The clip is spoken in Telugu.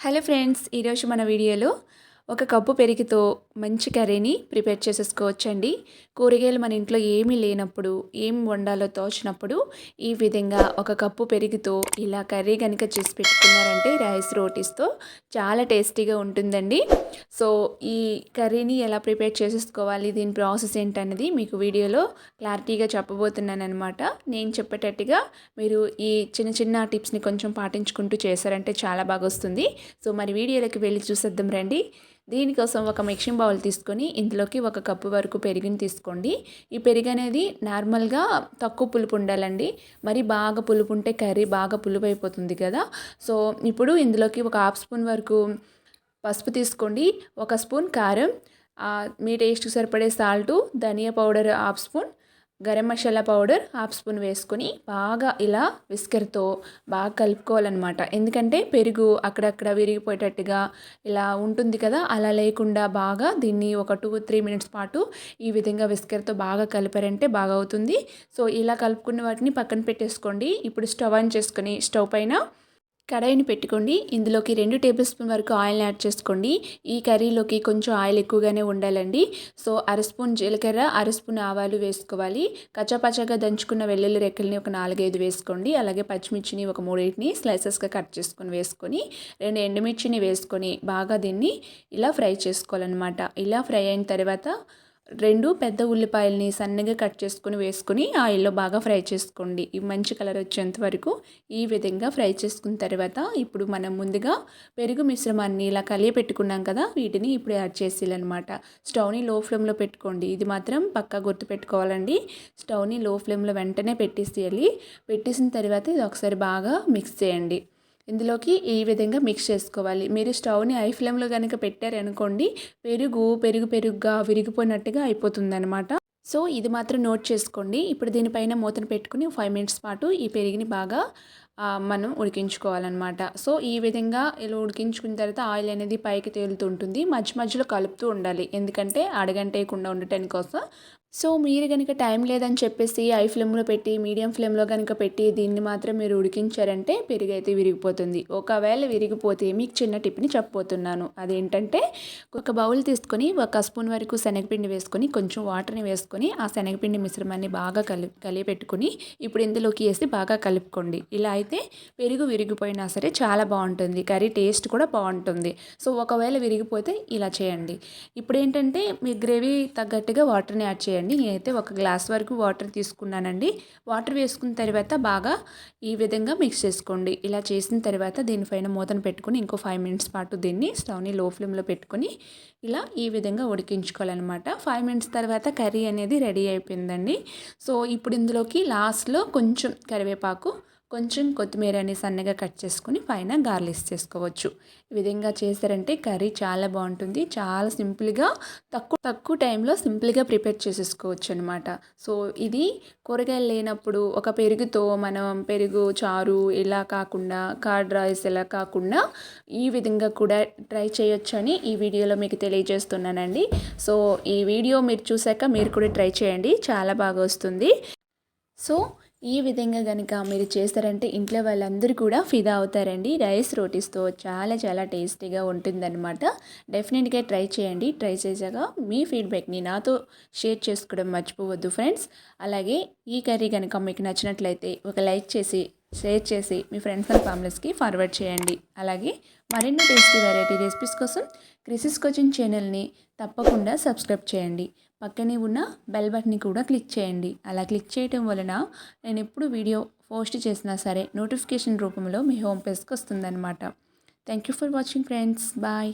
హలో ఫ్రెండ్స్ ఈరోజు మన వీడియోలో ఒక కప్పు పెరుగుతో మంచి కర్రీని ప్రిపేర్ చేసేసుకోవచ్చండి. కూరగాయలు మన ఇంట్లో ఏమీ లేనప్పుడు ఏం వండాలో తోచినప్పుడు ఈ విధంగా ఒక కప్పు పెరుగుతో ఇలా కర్రీ కనుక చేసి పెట్టుకున్నారంటే రైస్ రోటీస్తో చాలా టేస్టీగా ఉంటుందండి. సో ఈ కర్రీని ఎలా ప్రిపేర్ చేసేసుకోవాలి దీని ప్రాసెస్ ఏంటన్నది మీకు వీడియోలో క్లారిటీగా చెప్పబోతున్నాను అనమాట నేను చెప్పేటట్టుగా మీరు ఈ చిన్న చిన్న టిప్స్ని కొంచెం పాటించుకుంటూ చేశారంటే చాలా బాగా వస్తుంది సో మరి వీడియోలోకి వెళ్ళి చూసేద్దాం రండి. దీనికోసం ఒక మిక్సింగ్ బౌల్ తీసుకొని ఇందులోకి ఒక కప్పు వరకు పెరుగుని తీసుకోండి. ఈ పెరుగు అనేది నార్మల్గా తక్కువ పులుపు ఉండాలండి. మరి బాగా పులుపు ఉంటే కర్రీ బాగా పులుపు అయిపోతుంది కదా. సో ఇప్పుడు ఇందులోకి ఒక హాఫ్ స్పూన్ వరకు పసుపు తీసుకోండి. ఒక స్పూన్ కారం మీ టేస్ట్కి సరిపడే సాల్టు ధనియా powder half spoon garam masala powder half spoon వేసుకొని బాగా ఇలా విస్కర్తో బాగా కలుపుకోవాలన్నమాట. ఎందుకంటే పెరుగు అక్కడక్కడ విరిగిపోయేటట్టుగా ఇలా ఉంటుంది కదా అలా లేకుండా బాగా దీన్ని ఒక టూ త్రీ మినిట్స్ పాటు ఈ విధంగా విస్కర్తో బాగా కలిపారంటే బాగా అవుతుంది. సో ఇలా కలుపుకున్న వాటిని పక్కన పెట్టేసుకోండి. ఇప్పుడు స్టవ్ ఆన్ చేసుకొని స్టవ్ పైన కడాయిని పెట్టుకోండి. ఇందులోకి రెండు టేబుల్ స్పూన్ వరకు ఆయిల్ని యాడ్ చేసుకోండి. ఈ కర్రీలోకి కొంచెం ఆయిల్ ఎక్కువగానే ఉండాలండి. సో అర స్పూన్ జీలకర్ర అర స్పూన్ ఆవాలు వేసుకోవాలి. కచ్చాపచ్చాగా దంచుకున్న వెల్లుల్లి రెక్కల్ని ఒక నాలుగైదు వేసుకోండి. అలాగే పచ్చిమిర్చిని ఒక మూడింటిని స్లైసెస్గా కట్ చేసుకొని వేసుకొని రెండు ఎండుమిర్చిని వేసుకొని బాగా దీన్ని ఇలా ఫ్రై చేసుకోవాలన్నమాట. ఇలా ఫ్రై అయిన తర్వాత రెండు పెద్ద ఉల్లిపాయలని సన్నగా కట్ చేసుకుని వేసుకుని ఆయిల్లో బాగా ఫ్రై చేసుకోండి. ఇవి మంచి కలర్ వచ్చేంత వరకు ఈ విధంగా ఫ్రై చేసుకున్న తర్వాత ఇప్పుడు మనం ముందుగా పెరుగు మిశ్రమాన్ని ఇలా కలియ పెట్టుకున్నాం కదా వీటిని ఇప్పుడు యాడ్ చేసేయాలన్నమాట. స్టవ్ని లో ఫ్లేమ్లో పెట్టుకోండి. ఇది మాత్రం పక్కా గుర్తు పెట్టుకోవాలండి. స్టవ్ని లో ఫ్లేమ్లో వెంటనే పెట్టేసేయాలి. పెట్టేసిన తర్వాత ఇది ఒకసారి బాగా మిక్స్ చేయండి. ఇందులోకి ఈ విధంగా మిక్స్ చేసుకోవాలి. మీరు స్టవ్ని ఐ ఫ్లేమ్లో కనుక పెట్టారనుకోండి పెరుగు పెరుగు పెరుగుగా విరిగిపోయినట్టుగా అయిపోతుంది అనమాట సో ఇది మాత్రం నోట్ చేసుకోండి. ఇప్పుడు దీనిపైన మూతను పెట్టుకుని ఫైవ్ మినిట్స్ పాటు ఈ పెరిగిని బాగా మనం ఉడికించుకోవాలన్నమాట. సో ఈ విధంగా ఇలా ఉడికించుకున్న తర్వాత ఆయిల్ అనేది పైకి తేలుతుంటుంది. మధ్య మధ్యలో కలుపుతూ ఉండాలి. ఎందుకంటే అడగంటేయకుండా ఉండటానికి కోసం. సో మీరు కనుక టైం లేదని చెప్పేసి ఐ ఫ్లేమ్లో పెట్టి మీడియం ఫ్లేమ్లో కనుక పెట్టి దీన్ని మాత్రం మీరు ఉడికించారంటే పెరుగు అయితే విరిగిపోతుంది. ఒకవేళ విరిగిపోతే మీకు చిన్న టిప్ని చెప్పబోతున్నాను. అదేంటంటే ఒక బౌల్ తీసుకొని ఒక స్పూన్ వరకు శనగపిండి వేసుకొని కొంచెం వాటర్ని వేసుకొని ఆ శనగపిండి మిశ్రమాన్ని బాగా కలి కలిపి పెట్టుకుని ఇప్పుడు ఇందులోకి వేసి బాగా కలుపుకోండి. ఇలా అయితే పెరుగు విరిగిపోయినా సరే చాలా బాగుంటుంది. కర్రీ టేస్ట్ కూడా బాగుంటుంది. సో ఒకవేళ విరిగిపోతే ఇలా చేయండి. ఇప్పుడు ఏంటంటే మీ గ్రేవీ తగ్గట్టుగా వాటర్ని యాడ్ చేయండి. నేనైతే ఒక గ్లాస్ వరకు వాటర్ తీసుకున్నానండి. వాటర్ వేసుకున్న తర్వాత బాగా ఈ విధంగా మిక్స్ చేసుకోండి. ఇలా చేసిన తర్వాత దీనిపైన మూతను పెట్టుకుని ఇంకో ఫైవ్ మినిట్స్ పాటు దీన్ని స్టవ్ని లో ఫ్లేమ్లో పెట్టుకొని ఇలా ఈ విధంగా ఉడికించుకోవాలన్నమాట. ఫైవ్ మినిట్స్ తర్వాత కర్రీ అనేది రెడీ అయిపోయిందండి. సో ఇప్పుడు ఇందులోకి లాస్ట్లో కొంచెం కరివేపాకు కొంచెం కొత్తిమీరని సన్నగా కట్ చేసుకుని పైన గార్లిష్ చేసుకోవచ్చు. ఈ విధంగా చేశారంటే కర్రీ చాలా బాగుంటుంది. చాలా సింపుల్గా తక్కువ తక్కువ టైంలో సింపుల్గా ప్రిపేర్ చేసేసుకోవచ్చు అనమాట సో ఇది కూరగాయలు లేనప్పుడు ఒక పెరుగుతో మనం పెరుగు చారు ఇలా కాకుండా కార్డ్ రైస్ ఇలా కాకుండా ఈ విధంగా కూడా ట్రై చేయొచ్చని ఈ వీడియోలో మీకు తెలియజేస్తున్నానండి. సో ఈ వీడియో మీరు చూసాక మీరు కూడా ట్రై చేయండి. చాలా బాగా వస్తుంది. సో ఈ విధంగా కనుక మీరు చేస్తారంటే ఇంట్లో వాళ్ళందరూ కూడా ఫిదా అవుతారండి. రైస్ రోటీస్తో చాలా చాలా టేస్టీగా ఉంటుందన్నమాట. డెఫినెట్గా ట్రై చేయండి. ట్రై చేశాక మీ ఫీడ్బ్యాక్ని నాతో షేర్ చేసుకోవడం మర్చిపోవద్దు ఫ్రెండ్స్. అలాగే ఈ కర్రీ కనుక మీకు నచ్చినట్లయితే ఒక లైక్ చేసి షేర్ చేసి మీ ఫ్రెండ్స్ అండ్ ఫ్యామిలీస్కి ఫార్వర్డ్ చేయండి. అలాగే మరిన్ని టేస్టీ వెరైటీ రెసిపీస్ కోసం క్రిసిస్ కోచింగ్ ఛానల్ని తప్పకుండా సబ్స్క్రైబ్ చేయండి. పక్కనే ఉన్న బెల్ బటన్ని కూడా క్లిక్ చేయండి. అలా క్లిక్ చేయటం వలన నేను ఎప్పుడు వీడియో పోస్ట్ చేసినా సరే నోటిఫికేషన్ రూపంలో మీ హోమ్ పేజ్కి వస్తుందన్నమాట. Thank you for watching friends bye